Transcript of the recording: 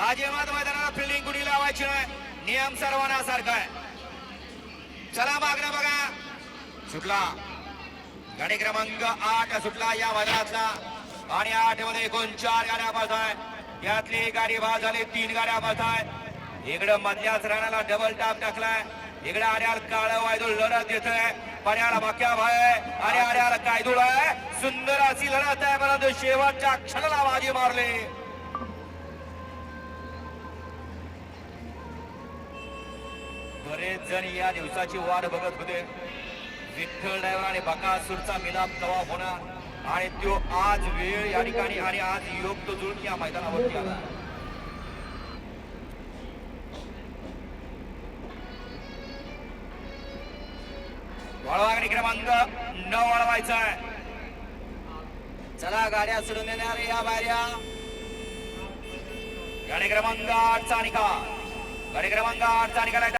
अजिबात मैदानाला फिल्डिंग कुणी लावायची नाही. नियम सर्वांना सारखा आहे. चला मागणं बघा. सुटला. गाडी क्रमांक आठ सुटला या मैदानातला. आणि आठमध्ये एकूण चार गाड्या बस आहेत यातली गाडी बाद झाली तीन गाड्या बस आहेत इकडं मधल्याच राणाला डबल टाप टाकलाय. इकडे आर्याल काळ वायदूळ लढत देतोय. पड्याला मक्या भाय आणि आड्याला कायदूळ आहे. सुंदर अशी लढत आहे. परंतु शेवटच्या क्षणाला बाजी मारली. बरेच जण या दिवसाची वाट बघत होते. विठ्ठल ड्रायव्हर आणि बकासूरचा मिलाप कवा होणार आणि तो आज वेळ या ठिकाणी आणि आज योग तो जुळून या मैदानावरती आला. वळवागडी क्रमांक न वळवायचा आहे. चला गाड्या सोडून देणार या बाहेर गाडी क्रमांक आठचा निकाल. गाडी क्रमांक आठचा निकाल